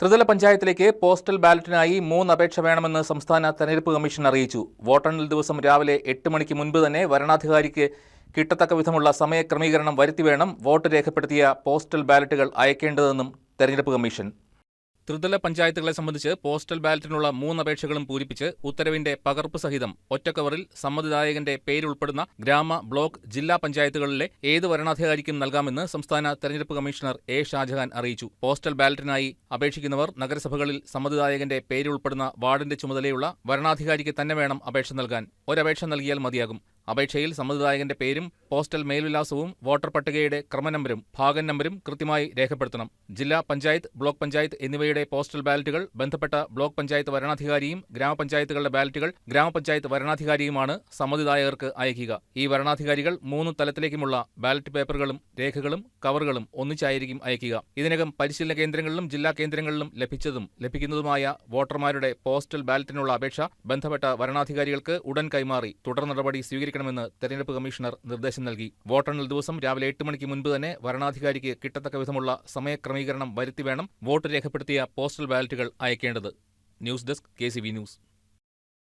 ത്രിതല പഞ്ചായത്തിലേക്ക് പോസ്റ്റൽ ബാലറ്റിനായി മൂന്ന് അപേക്ഷ വേണമെന്ന് സംസ്ഥാന തെരഞ്ഞെടുപ്പ് കമ്മീഷൻ അറിയിച്ചു. വോട്ടെണ്ണൽ ദിവസം രാവിലെ എട്ട് മണിക്ക് മുൻപ് തന്നെ വരണാധികാരിക്ക് കിട്ടത്തക്ക വിധമുള്ള സമയക്രമീകരണം വരുത്തി വേണം വോട്ട് രേഖപ്പെടുത്തിയ പോസ്റ്റൽ ബാലറ്റുകൾ അയക്കേണ്ടതെന്നും തെരഞ്ഞെടുപ്പ് കമ്മീഷൻ ത്രിതല പഞ്ചായത്തുകളെ സംബന്ധിച്ച് പോസ്റ്റൽ ബാലറ്റിനുള്ള മൂന്ന് അപേക്ഷകളും പൂരിപ്പിച്ച് ഉത്തരവിന്റെ പകർപ്പ് സഹിതം ഒറ്റക്കവറിൽ സമ്മതിദായകന്റെ പേരുൾപ്പെടുന്ന ഗ്രാമ ബ്ലോക്ക് ജില്ലാ പഞ്ചായത്തുകളിലെ ഏത് വരണാധികാരിക്കും നൽകാമെന്ന് സംസ്ഥാന തെരഞ്ഞെടുപ്പ് കമ്മീഷണർ എ ഷാജഹാൻ അറിയിച്ചു. പോസ്റ്റൽ ബാലറ്റിനായി അപേക്ഷിക്കുന്നവർ നഗരസഭകളിൽ സമ്മതിദായകന്റെ പേരുൾപ്പെടുന്ന വാർഡിന്റെ ചുമതലയുള്ള വരണാധികാരിക്ക് തന്നെ വേണം അപേക്ഷ നൽകാൻ. ഒരപേക്ഷ നൽകിയാൽ മതിയാകും. അപേക്ഷയിൽ സമ്മതിദായകന്റെ പേരും പോസ്റ്റൽ മേൽവിലാസവും വോട്ടർ പട്ടികയുടെ ക്രമനമ്പരും ഭാഗം നമ്പരും കൃത്യമായി രേഖപ്പെടുത്തണം. ജില്ലാ പഞ്ചായത്ത് ബ്ലോക്ക് പഞ്ചായത്ത് എന്നിവയുടെ പോസ്റ്റൽ ബാലറ്റുകൾ ബന്ധപ്പെട്ട ബ്ലോക്ക് പഞ്ചായത്ത് വരണാധികാരിയും ഗ്രാമപഞ്ചായത്തുകളുടെ ബാലറ്റുകൾ ഗ്രാമപഞ്ചായത്ത് വരണാധികാരിയുമാണ് സമ്മതിദായകർക്ക് അയക്കുക. ഈ വരണാധികാരികൾ മൂന്ന് തലത്തിലേക്കുമുള്ള ബാലറ്റ് പേപ്പറുകളും രേഖകളും കവറുകളും ഒന്നിച്ചായിരിക്കും അയക്കുക. ഇതിനകം പരിശീലന കേന്ദ്രങ്ങളിലും ജില്ലാ കേന്ദ്രങ്ങളിലും ലഭിച്ചതും ലഭിക്കുന്നതുമായ വോട്ടർമാരുടെ പോസ്റ്റൽ ബാലറ്റിനുള്ള അപേക്ഷ ബന്ധപ്പെട്ട വരണാധികാരികൾക്ക് ഉടൻ കൈമാറി തുടർ നടപടി സ്വീകരിക്കണമെന്ന് തെരഞ്ഞെടുപ്പ് കമ്മീഷണർ നിർദ്ദേശം നൽകി. വോട്ടെണ്ണൽ ദിവസം രാവിലെ എട്ട് മണിക്ക് മുൻപ് തന്നെ വരണാധികാരിക്ക് കിട്ടത്തക്ക വിധമുള്ള സമയക്രമീകരണം വരുത്തി വേണം വോട്ട് രേഖപ്പെടുത്തിയ പോസ്റ്റൽ ബാലറ്റുകൾ അയക്കേണ്ടത്. News desk K news.